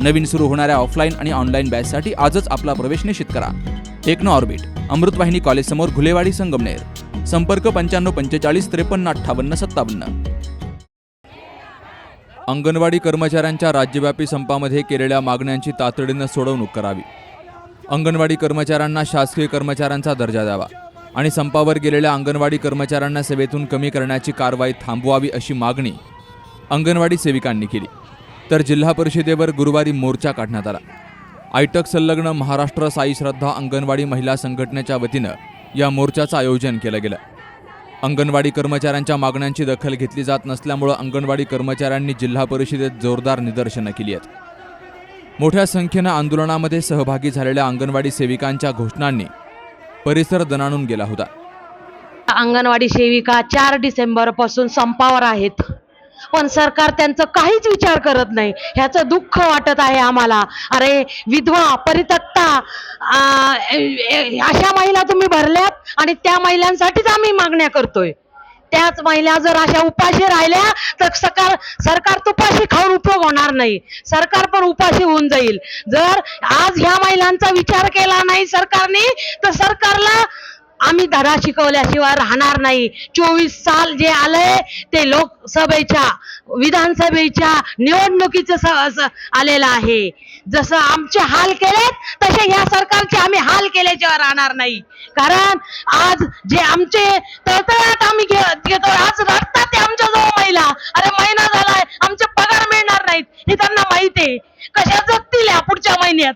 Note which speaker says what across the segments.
Speaker 1: नवीन सुरू होणाऱ्या ऑफलाईन आणि ऑनलाईन बॅचसाठी आजच आपला प्रवेश निश्चित करा. टेक्नो ऑर्बिट अमृतवाहिनी कॉलेजसमोर घुलेवाडी संगमनेर. संपर्क पंच्याण्णव पंचेचाळीस त्रेपन्न अठ्ठावन्न सत्तावन्न. अंगणवाडी कर्मचाऱ्यांच्या राज्यव्यापी संपामध्ये केलेल्या मागण्यांची तातडीनं सोडवणूक करावी. अंगणवाडी कर्मचाऱ्यांना शासकीय कर्मचाऱ्यांचा दर्जा द्यावा आणि संपावर गेलेल्या अंगणवाडी कर्मचाऱ्यांना सेवेतून कमी करण्याची कारवाई थांबवावी अशी मागणी अंगणवाडी सेविकांनी केली. तर जिल्हा परिषदेवर गुरुवारी मोर्चा काढण्यात आला. आयटक संलग्न महाराष्ट्र साई श्रद्धा अंगणवाडी महिला संघटनेच्या वतीनं या मोर्चाचं आयोजन केलं गेलं. अंगणवाडी कर्मचाऱ्यांच्या मागण्यांची दखल घेतली जात नसल्यामुळं अंगणवाडी कर्मचाऱ्यांनी जिल्हा परिषदेत जोरदार निदर्शनं केली आहेत. मोठ्या संख्येनं आंदोलनामध्ये सहभागी झालेल्या अंगणवाडी सेविकांच्या घोषणांनी परिसर दणाणून गेला होता.
Speaker 2: अंगणवाडी सेविका चार डिसेंबरपासून संपावर आहेत. पण सरकार त्यांचं काहीच विचार करत नाही. ह्याचं दुःख वाटत आहे आम्हाला. अरे विधवा परितक्ता अशा महिला तुम्ही भरल्यात आणि त्या महिलांसाठीच आम्ही मागण्या करतोय. त्याच महिला जर अशा उपाशी राहिल्या तर सरकार सरकार तुपाशी खाऊन उपयोग होणार नाही. सरकार पण उपाशी होऊन जाईल. जर आज ह्या महिलांचा विचार केला नाही सरकारने तर सरकारला आम्ही धडा शिकवल्याशिवाय राहणार नाही. चोवीस साल जे आलंय ते लोकसभेच्या विधानसभेच्या निवडणुकीचं आलेलं आहे. जसं आमचे हाल केलेत तसे ह्या सरकारचे आम्ही हाल केल्याशिवाय राहणार नाही. कारण आज जे आमचे तळतळाट आम्ही घेतो आज रडतात ते आमच्या जवळ महिला. अरे महिना झालाय आमचे पगार मिळणार नाहीत. हे त्यांना माहिती आहे. कशा जगतील या पुढच्या महिन्यात?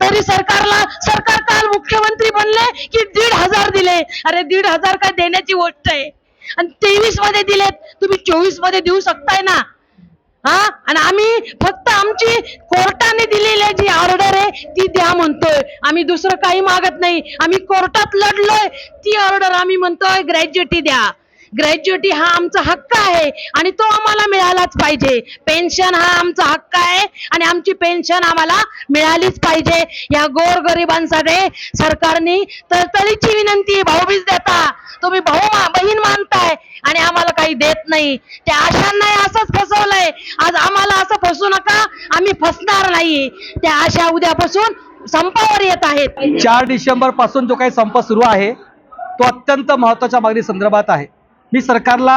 Speaker 2: तरी सरकारला सरकार काल मुख्यमंत्री बनले अरे दीड हजार काय देण्याची गोष्ट आहे. आणि तेवीसमध्ये दिलेत. तुम्ही चोवीसमध्ये देऊ शकताय ना? हा? आणि आम्ही फक्त आमची कोर्टाने दिलेली जी ऑर्डर आहे ती द्या म्हणतोय. आम्ही दुसरं काही मागत नाही. आम्ही कोर्टात लढलोय. ती ऑर्डर आम्ही म्हणतोय ग्रॅज्युएटी द्या. ग्रॅज्युटी हा आमचा हक्क आहे आणि तो आम्हाला मिळालाच पाहिजे. पेन्शन हा आमचा हक्क आहे आणि आमची पेन्शन आम्हाला मिळालीच पाहिजे. या गोरगरिबांसाठी सरकारने तळतळीची विनंती भाऊबीज देता. तुम्ही भाऊ बहीण मानताय आणि आम्हाला काही देत नाही. त्या आशांना असंच फसवलंय. आज आम्हाला असं फसू नका आम्ही फसणार नाही. त्या आशा उद्यापासून संपावर येत आहेत.
Speaker 3: चार डिसेंबरपासून जो काही संप सुरू आहे तो अत्यंत महत्त्वाच्या मागणी संदर्भात आहे. मी सरकारला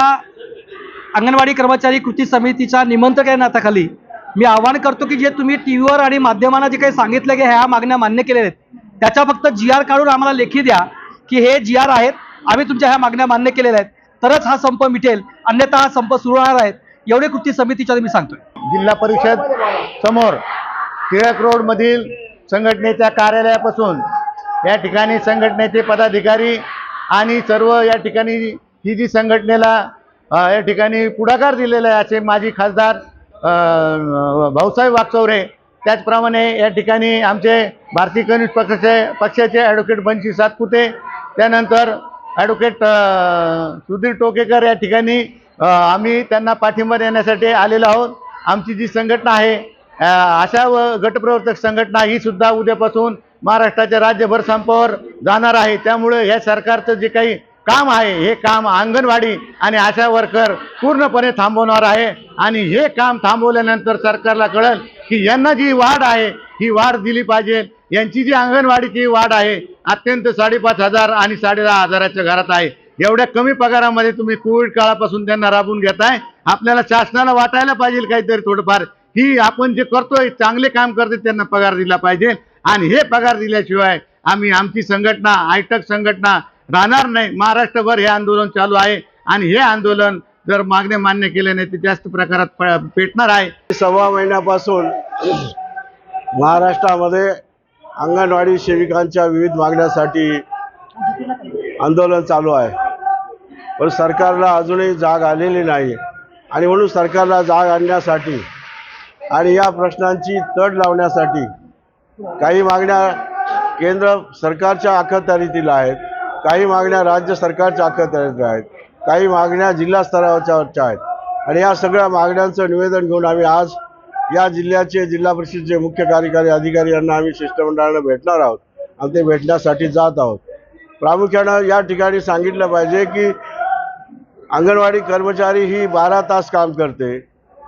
Speaker 3: अंगणवाडी कर्मचारी कृती समितीच्या निमंत्रक या नाताखाली मी आवाहन करतो की जे तुम्ही टी व्हीवर आणि माध्यमांना जे काही सांगितलं की ह्या मागण्या मान्य केलेल्या आहेत त्याच्या फक्त जी आर काढून आम्हाला लेखी द्या की हे जी आर आहेत आम्ही तुमच्या ह्या मागण्या मान्य केलेल्या आहेत. तरच हा संप मिटेल अन्यथा हा संप सुरू राहणार आहेत एवढे कृती समितीच्या मी सांगतोय.
Speaker 4: जिल्हा परिषद समोर टिळक रोडमधील संघटनेच्या कार्यालयापासून या ठिकाणी संघटनेचे पदाधिकारी आणि सर्व या ठिकाणी ही जी संघटनेला या ठिकाणी पुढाकार दिलेला आहे असे माजी खासदार भाऊसाहेब वागचौरे त्याचप्रमाणे या ठिकाणी आमचे भारतीय कम्युनिस्ट पक्षाचे पक्षाचे ॲडव्होकेट बनशी सातपुते त्यानंतर ॲडव्होकेट सुधीर टोकेकर या ठिकाणी आम्ही त्यांना पाठिंबा देण्यासाठी आलेलो आहोत. आमची जी संघटना आहे अशा व गटप्रवर्तक संघटना ही सुद्धा उद्यापासून महाराष्ट्राच्या राज्यभर संपावर जाणार आहे. त्यामुळे ह्या सरकारचं जे काही काम आहे हे काम अंगणवाडी आणि आशा वर्कर पूर्णपणे थांबवणार आहे. आणि हे काम थांबवल्यानंतर सरकारला कळेल की यांना जी वाढ आहे ही वाढ दिली पाहिजे. यांची जी अंगणवाडीची वाढ आहे अत्यंत साडेपाच हजार आणि साडेदहा हजाराच्या घरात आहे. एवढ्या कमी पगारामध्ये तुम्ही कोविड काळापासून त्यांना राबवून घेताय. आपल्याला शासनाला वाटायला पाहिजे काहीतरी थोडंफार. ही आपण जे करतोय चांगले काम करते त्यांना पगार दिला पाहिजे. आणि हे पगार दिल्याशिवाय आम्ही आमची संघटना आयटक संघटना राहणार नाही. महाराष्ट्रभर हे आंदोलन चालू आहे. आणि हे आंदोलन जर मागणे मान्य केले नाही ते जास्त प्रकारात प- पेटणार आहे.
Speaker 5: सव्वा महिन्यापासून महाराष्ट्रामध्ये अंगणवाडी सेविकांच्या विविध मागण्यासाठी आंदोलन चालू आहे. पण सरकारला अजूनही जाग आलेली नाही. आणि म्हणून सरकारला जाग आणण्यासाठी आणि या प्रश्नांची तड लावण्यासाठी काही मागण्या केंद्र सरकारच्या अखत्यारीतील आहेत. काही मागण्या राज्य सरकारच्या अखत्यारीतील आहेत. काही मागण्या जिल्हा स्तरावरच्या आहेत. आणि या सगळ्या मागण्यांचं निवेदन घेऊन आम्ही आज या जिल्ह्याचे जिल्हा परिषदचे मुख्य कार्यकारी अधिकारी यांना आम्ही शिष्टमंडळानं भेटणार आहोत. आणि ते भेटण्यासाठी जात आहोत. प्रामुख्यानं या ठिकाणी सांगितलं पाहिजे की अंगणवाडी कर्मचारी ही बारा तास काम करते.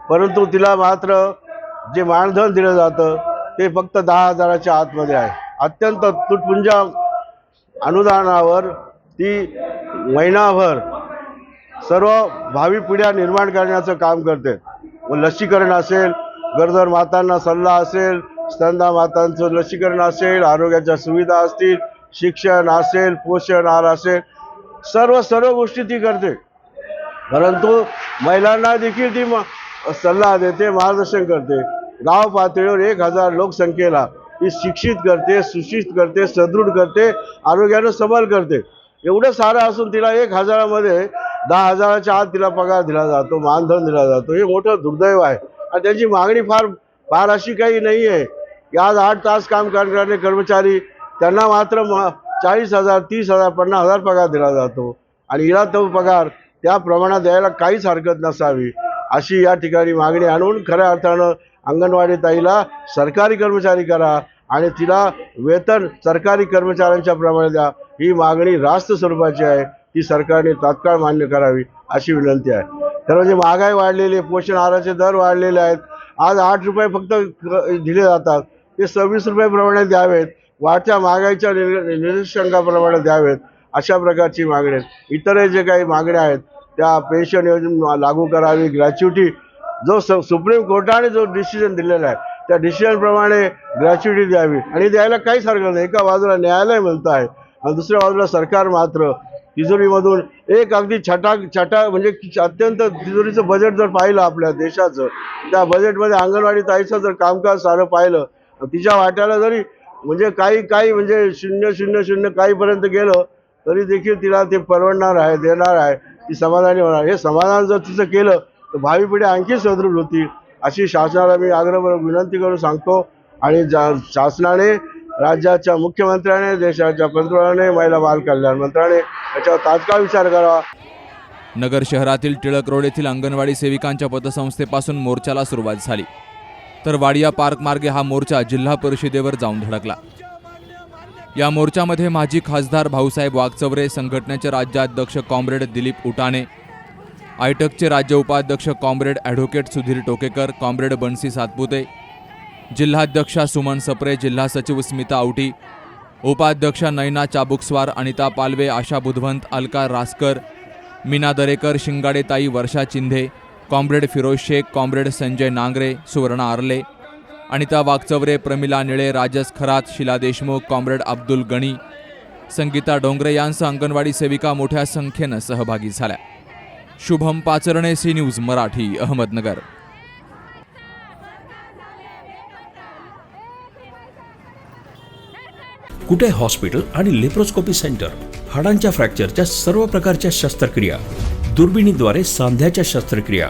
Speaker 5: परंतु तिला मात्र जे मानधन दिलं जातं ते फक्त दहा हजाराच्या आतमध्ये आहे. अत्यंत तुटपुंजा अनुदानावर ती महिनाभर सर्व भावी पिढ्या निर्माण करण्याचं काम करते. मग लसीकरण असेल गरोदर मातांना सल्ला असेल स्तनदा मातांचं लसीकरण असेल आरोग्याच्या सुविधा असतील शिक्षण असेल पोषण आहार असेल सर्व सर्व गोष्टी ती करते. परंतु महिलांना देखील ती म- सल्ला देते मार्गदर्शन करते. गाव पातळीवर एक हजार लोकसंख्येला ती शिक्षित करते सुशिक्षित करते सदृढ करते आरोग्यानं सबल करते. एवढं सारं असून तिला एक हजारामध्ये दहा हजाराच्या आत तिला पगार दिला जातो मानधन दिला जातो. हे मोठं दुर्दैव आहे. आणि त्यांची मागणी फार फार अशी काही नाही आहे की आज आठ तास काम करणारे कर्मचारी त्यांना मात्र म चाळीस हजार तीस हजार पन्नास हजार पगार दिला जातो. आणि हिला तो पगार त्या प्रमाणात द्यायला काहीच हरकत नसावी. अशी या ठिकाणी मागणी आणून खऱ्या अर्थानं अंगणवाडी ताईला सरकारी कर्मचारी करा आणि तिला वेतन सरकारी कर्मचाऱ्यांच्या प्रमाणे द्या. ही मागणी रास्त स्वरूपाची आहे. ती सरकारने तात्काळ मान्य करावी अशी विनंती आहे. तर म्हणजे महागाई वाढलेली आहे पोषण आहाराचे दर वाढलेले आहेत. आज आठ रुपये फक्त दिले जातात. ते सव्वीस रुपयाप्रमाणे द्यावेत. वाढत्या महागाईच्या निर्देशांकाप्रमाणे द्यावेत. अशा प्रकारची मागणी आहेत. इतरही जे काही मागण्या आहेत त्या पेन्शन योजना लागू करावी ग्रॅच्युटी जो स सुप्रीम कोर्टाने जो डिसिजन दिलेला आहे त्या डिसिजनप्रमाणे ग्रॅच्युटी द्यावी. आणि द्यायला काहीच हरकत नाही. एका बाजूला न्यायालय म्हणतं आहे आणि दुसऱ्या बाजूला सरकार मात्र तिजोरीमधून एक अगदी छटा छटा म्हणजे अत्यंत तिजोरीचं बजेट जर पाहिलं आपल्या देशाचं त्या बजेटमध्ये अंगणवाडी ताईचं जर कामकाज सारं पाहिलं तिच्या वाट्याला जरी म्हणजे काही काही म्हणजे शून्य शून्य शून्य काहीपर्यंत गेलं तरी देखील तिला ते परवडणार आहे देणार आहे. ती समाधानी होणार. हे समाधान जर तिचं केलं तर भावी पिढी आणखी सदृढ होतील अशी शासनाला मी आग्रहपूर्वक विनंती करून सांगतो. आणि जा शासनाने राज्याच्या मुख्यमंत्र्याने देशाच्या पंतप्रधानाने महिला बाल कल्याण मंत्र्याने याच्यावर तात्काळ विचार करावा
Speaker 1: नगर शहरातील टिळक रोड येथील अंगणवाडी सेविकांच्या पतसंस्थेपासून मोर्चाला सुरुवात झाली. तर वाडिया पार्क मार्गे हा मोर्चा जिल्हा परिषदेवर जाऊन धडकला. या मोर्चामध्ये माजी खासदार भाऊसाहेब वागचवरे संघटनेचे राज्याध्यक्ष कॉम्रेड दिलीप उटाणे आयटकचे राज्य उपाध्यक्ष comrade advocate Sudhir Tokekar comrade Bansi Satpute जिल्हाध्यक्षा Suman Sapre जिल्हा सचिव स्मिता आवटी उपाध्यक्षा Naina Chabukswar Anita Palve Asha Budhwant Alka Raskar Meena Darekar शिंगाडेताई Varsha Chindhe comrade Firoz Shaikh comrade Sanjay Nangare Suvarna Arle Anita Waghchaware Pramila Nile Rajas Kharat Sheela Deshmukh comrade Abdul Gani Sangeeta Dongre यांसह अंगणवाडी सेविका मोठ्या संख्येनं सहभागी झाल्या. Shubham Pacharne C news Marathi Ahmednagar.
Speaker 6: Kute hospital आणि laparoscopy centre? हाडांच्या फ्रॅक्चरच्या सर्व प्रकारच्या शस्त्रक्रिया. दुर्बिणीद्वारे सांध्याच्या शस्त्रक्रिया.